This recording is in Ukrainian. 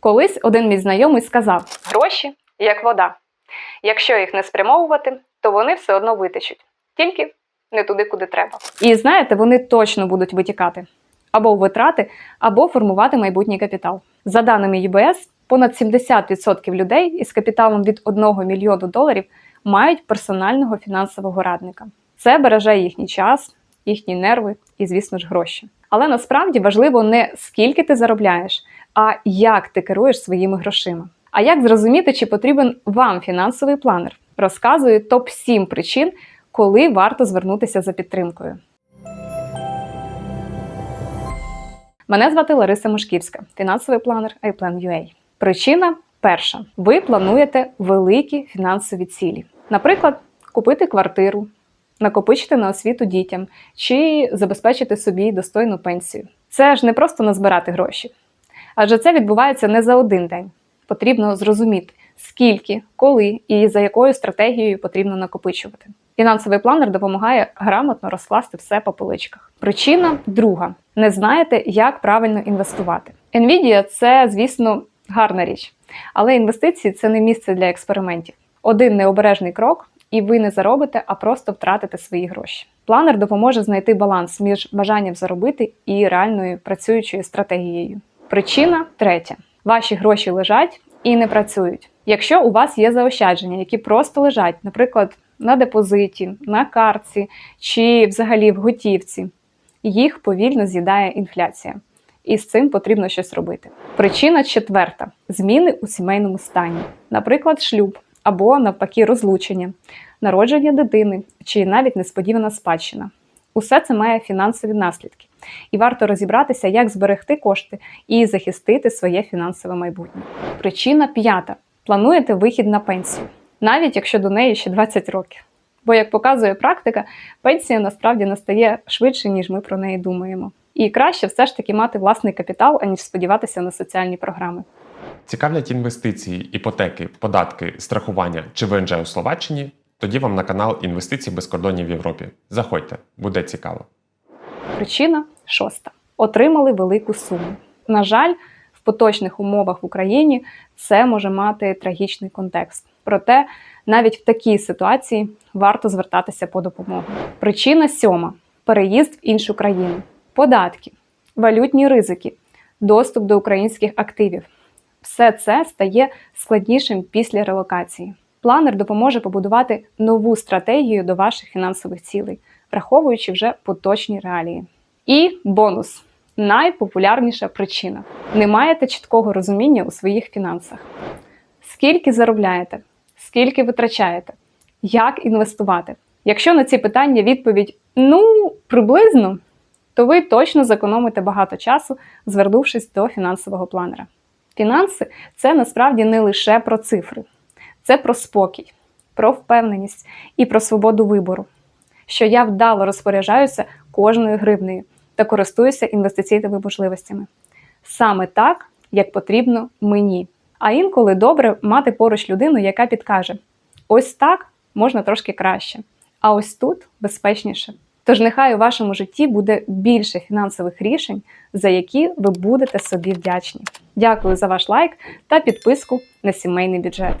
Колись один мій знайомий сказав: гроші як вода. Якщо їх не спрямовувати, то вони все одно витечуть, тільки не туди, куди треба. І знаєте, вони точно будуть витікати або у витрати, або формувати майбутній капітал. За даними ЮБС, понад 70% людей із капіталом від 1 мільйону доларів мають персонального фінансового радника. Це береже їхній час, їхні нерви і, звісно ж, гроші. Але насправді важливо не скільки ти заробляєш, а як ти керуєш своїми грошима. А як зрозуміти, чи потрібен вам фінансовий планер? Розказую топ 7 причин, коли варто звернутися за підтримкою. Мене звати Лариса Мошківська, фінансовий планер iPlan.ua. Причина перша: ви плануєте великі фінансові цілі. Наприклад, купити квартиру, накопичити на освіту дітям чи забезпечити собі достойну пенсію. Це ж не просто назбирати гроші, адже це відбувається не за один день. Потрібно зрозуміти, скільки, коли і за якою стратегією потрібно накопичувати. Фінансовий планер допомагає грамотно розкласти все по поличках. Причина друга: не знаєте, як правильно інвестувати. Nvidia – це, звісно, гарна річ, але інвестиції це не місце для експериментів. Один необережний крок, і ви не заробите, а просто втратите свої гроші. Планер допоможе знайти баланс між бажанням заробити і реальною працюючою стратегією. Причина третя: ваші гроші лежать і не працюють. Якщо у вас є заощадження, які просто лежать, наприклад, на депозиті, на картці чи взагалі в готівці, їх повільно з'їдає інфляція. І з цим потрібно щось робити. Причина четверта: зміни у сімейному стані, наприклад, шлюб або навпаки розлучення, народження дитини чи навіть несподівана спадщина. Усе це має фінансові наслідки, і варто розібратися, як зберегти кошти і захистити своє фінансове майбутнє. Причина п'ята: плануєте вихід на пенсію, навіть якщо до неї ще 20 років. Бо, як показує практика, пенсія насправді настає швидше, ніж ми про неї думаємо. І краще все ж таки мати власний капітал, аніж сподіватися на соціальні програми. Цікавлять інвестиції, іпотеки, податки, страхування чи ВНЖ у Словаччині? Тоді вам на канал Інвестиції без кордонів в Європі. Заходьте, буде цікаво. Причина шоста: отримали велику суму. На жаль, в поточних умовах в Україні це може мати трагічний контекст. Проте навіть в такій ситуації варто звертатися по допомогу. Причина сьома: переїзд в іншу країну, податки, валютні ризики, доступ до українських активів. Все це стає складнішим після релокації. Планер допоможе побудувати нову стратегію до ваших фінансових цілей, враховуючи вже поточні реалії. І бонус найпопулярніша причина: не маєте чіткого розуміння у своїх фінансах. Скільки заробляєте, скільки витрачаєте, як інвестувати? Якщо на ці питання відповідь ну приблизно, то ви точно зекономите багато часу, звернувшись до фінансового планера. Фінанси це насправді не лише про цифри, це про спокій, про впевненість і про свободу вибору, що я вдало розпоряджаюся кожною гривнею та користуюся інвестиційними можливостями. Саме так, як потрібно мені. А інколи добре мати поруч людину, яка підкаже: ось так можна трошки краще, а ось тут безпечніше. Тож нехай у вашому житті буде більше фінансових рішень, за які ви будете собі вдячні. Дякую за ваш лайк та підписку на сімейний бюджет.